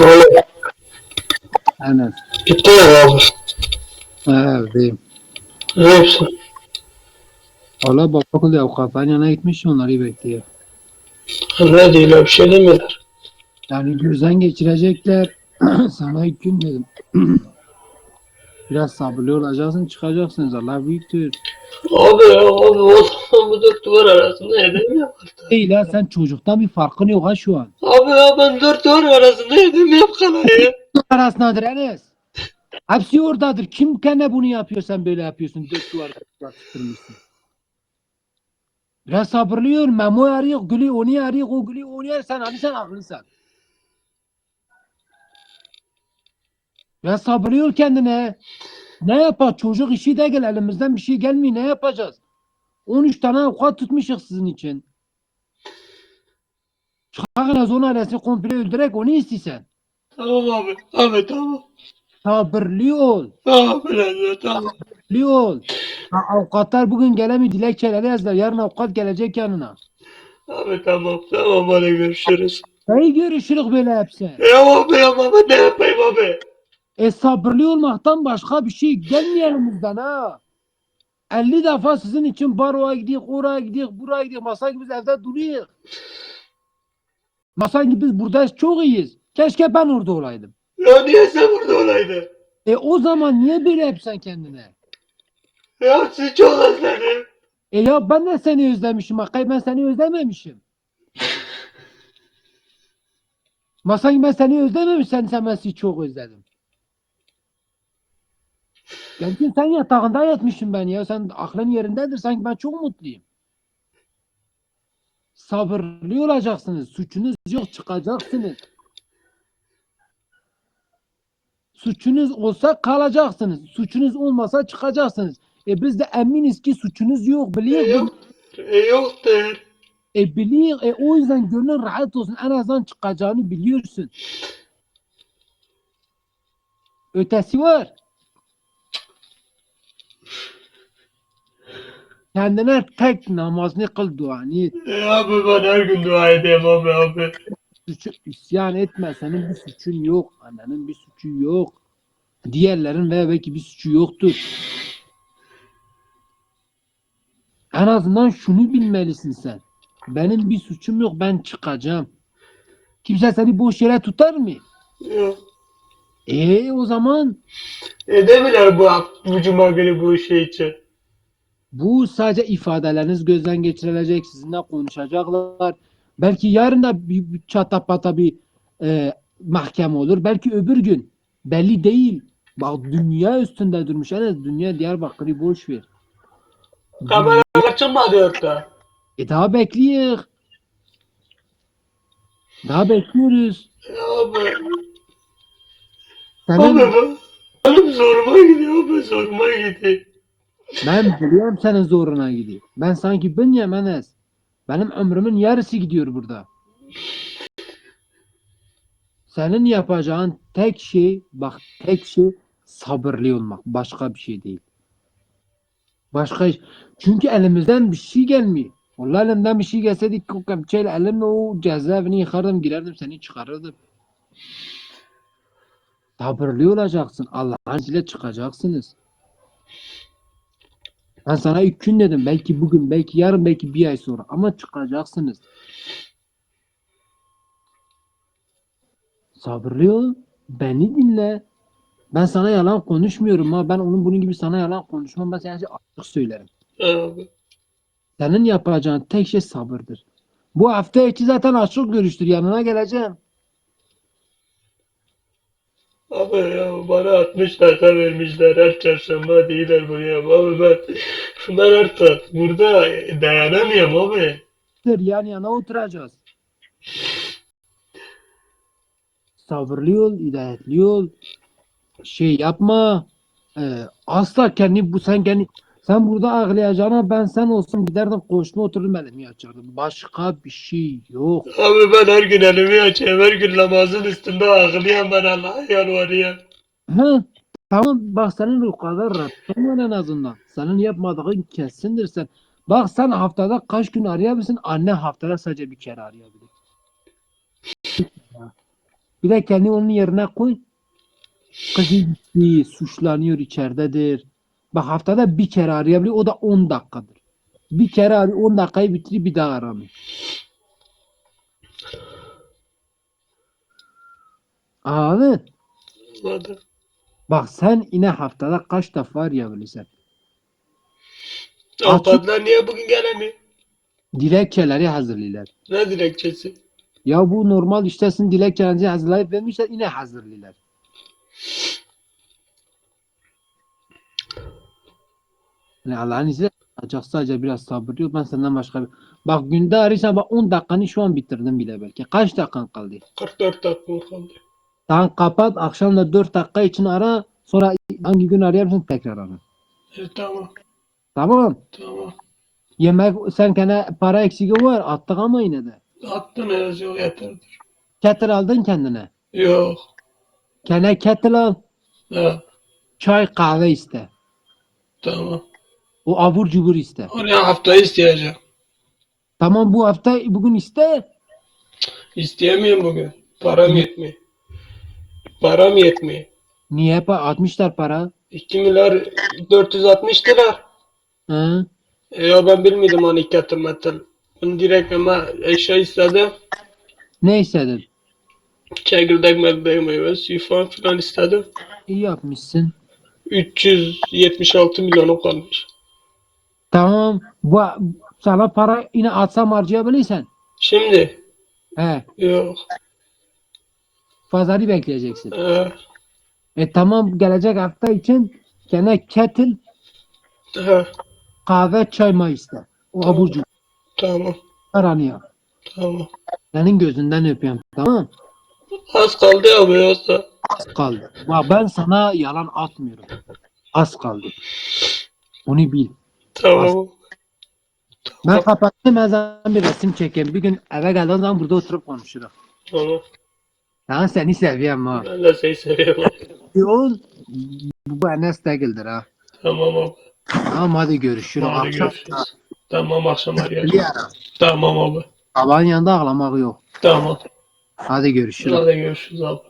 Oğlum Enes. gittiler abi. Ha, evdeyim. Ne yapsın? Valla baba okul avukatların yanına gitmiş onları bekliyor. Ne diyorlar bir şey demiyorlar. Yani gözden geçirecekler. Sana ilk gün dedim. Biraz sabırlı olacaksın çıkacaksınız. Allah büyüktür. Abi abi o zaman bu dört duvar arasında edem yapar. Değil ha sen çocuktan bir farkın yok ha şu an. Abi ya ben dört duvar arasında edem yap ya. Arasındadır Enes. Hepsi oradadır. Kim kendine bunu yapıyor sen böyle yapıyorsun. Dört duvar bastırmışsın. Biraz sabırlı ol. Memo arıyor. Gülü onu arıyor. O gülü onu arıyor. Sen hani sen haklısın. Sabırlı ol kendine. Ne yapar? Çocuk işi de gel. Elimizden bir şey gelmiyor. Ne yapacağız? 13 tane avukat tutmuşuz sizin için. Çıkar az onu ailesini komple öldürerek onu istesen. Tamam abi. Abi tamam. Sabırlı ol. Tamam ya tamam. Sabırlı ol. Avukatlar bugün gelemiyor. Dilekçeleri yazdılar. Yarın avukat gelecek yanına. Abi tamam tamam hadi görüşürüz. Neyi görüşürük böyle hepsi? Ya abi ya abi ne yapayım abi? E sabırlı olmaktan başka bir şey gelmiyor elimizden ha. 50 defa sizin için baroya gidiyor, oraya gidiyor, buraya gidiyor. Masa gibi biz evde duruyoruz. Masa gibi biz buradayız, çok iyiyiz. Keşke ben orada olaydım. Ya niye sen burada olaydın? E o zaman niye böyle yapsan kendine? Ya sizi çok özledim. E ya ben de seni özlemişim. Hakikaten ben seni özlememişim. Masayı ben seni özlememişim. Sen ben sizi çok özledim. Belki sen yatağında yatmışsın ben ya. Sen aklın yerindedir. Sanki ben çok mutluyum. Sabırlı olacaksınız. Suçunuz yok çıkacaksınız. Suçunuz olsa kalacaksınız. Suçunuz olmasa çıkacaksınız. E biz de eminiz ki suçunuz yok. E, Biliyor yok. E, yoktur. E biliyor. E o yüzden gönlün rahat olsun. En azından çıkacağını biliyorsun. Ötesi var. Kendine tek namazını kıl duanı et. E, abi ben her gün dua edeyim abi abi. Suçu isyan etme. Senin bir suçun yok. Annenin bir suçu yok. Diğerlerin ve belki bir suçu yoktur. En azından şunu bilmelisin sen. Benim bir suçum yok. Ben çıkacağım. Kimse seni boş yere tutar mı? Yok. E o zaman Edemiyorlar bu, bu cuma günü bu şey için. Bu sadece ifadeleriniz gözden geçirilecek. Sizinle konuşacaklar. Belki yarın da bir, bir çatapata bir e, mahkeme olur. Belki öbür gün. Belli değil. Bak dünya üstünde durmuş. Evet dünya Diyarbakır'ı boş ver. Kamera açılmadı orada. E daha bekliyor. Daha bekliyoruz. Ya abi. Senin, Abi ben, benim zoruma gidiyor abi zoruma gidiyor. Ben biliyorum senin zoruna gidiyor. Ben sanki bilmiyorum Enes. Benim ömrümün yarısı gidiyor burada. Senin yapacağın tek şey, bak tek şey sabırlı olmak. Başka bir şey değil. Başka iş. Çünkü elimizden bir şey gelmiyor. Vallahi elimden bir şey gelseydi kepçeyle elimle o cezaevini yıkardım girerdim seni çıkarırdım. Sabırlı olacaksın. Allah'ın izniyle çıkacaksınız. Ben sana ilk gün dedim. Belki bugün, belki yarın, belki bir ay sonra. Ama çıkacaksınız. Sabırlı ol. Beni dinle. Ben sana yalan konuşmuyorum ha. Ben onun bunun gibi sana yalan konuşmam. Ben sana açık söylerim. Senin yapacağın tek şey sabırdır. Bu hafta içi zaten açık görüştür. Yanına geleceğim. Abi ya bana 60 dakika vermişler her çarşamba değiller buraya. Abi ben, ben artık burada dayanamıyorum abi. Dur, Yan yana oturacağız. Sabırlı ol, hidayetli ol. Şey yapma. Ee, asla kendi bu sen kendi sen burada ağlayacağına ben sen olsam giderdim koğuşuma oturdum elimi açardım. Başka bir şey yok. Abi ben her gün elimi açıyorum. Her gün namazın üstünde ağlayan ben Allah'a yalvarıyorum. Ha, tamam bak senin o kadar Rabbin var en azından. Senin yapmadığın kesindir sen. Bak sen haftada kaç gün arayabilirsin? Anne haftada sadece bir kere arayabilir. Bir de kendi onun yerine koy. Gitti, suçlanıyor içeridedir. Bak haftada bir kere arayabiliyor. O da 10 dakikadır. Bir kere arıyor 10 dakikayı bitirip bir daha aramıyor. Anladın? Anladım. Bak sen yine haftada kaç defa arayabilirsin? Avukatlar niye bugün gelemiyor? Dilekçeleri hazırlıyorlar. Ne dilekçesi? Ya bu normal iştesin dilekçenizi hazırlayıp vermişler yine hazırlıyorlar. Yani Allah'ın izniyle ancak sadece biraz sabırlı ol. Ben senden başka bir... Bak günde arıyorsan bak 10 dakikanı şu an bitirdim bile belki. Kaç dakikan kaldı? 44 dakika kaldı? Tamam kapat akşam da 4 dakika için ara. Sonra hangi gün arayabilirsin tekrar ara. E, tamam. Tamam. Tamam. Yemek sen kendine para eksiği var attık ama yine de. Attın en az yok yeterdir. Kettle aldın kendine. Yok. Kendine kettle al. Ha, Çay kahve iste. tamam. O abur cubur iste. Oraya haftayı isteyeceğim. Tamam bu hafta bugün iste. İsteyemiyorum bugün. Param yetmiyor. Param yetmiyor. Niye pa 60'lar para? 2 milyar 460 lira. Hı? E ya ben bilmiyordum hani ilk yatırmadan. Bunu direkt ama eşya istedim. Ne istedin? Çekirdek mekirdek meyve suyu falan istedim. İyi yapmışsın. 376 milyonu kalmış. Tamam. Bu sana para yine atsam harcayabilirsen. Şimdi He. yok. Fazları bekleyeceksin. Ha, E tamam gelecek hafta için gene kettle ha, kahve çay may iste. O Tamam. abur cubur tamam. aranıyor. Tamam. Senin gözünden öpüyorum. Tamam. Az kaldı ya yoksa. Az kaldı. Bak ben sana yalan atmıyorum. Az kaldı. Onu bil. Tamam. Ben kapattım sana bir resim çekeyim. Bir gün eve geldiğin zaman burada oturup konuşuruz. Tamam. Ben seni seviyorum ha. Ben de seni seviyorum. Yol bu Enes değildir ha. tamam abi. Tamam hadi görüşürüz. Hadi Akşam görüşürüz. Tamam akşam arayacağım. Tamam abi. Babanın yanında ağlamak yok. Tamam. Hadi görüşürüz. Hadi görüşürüz abi.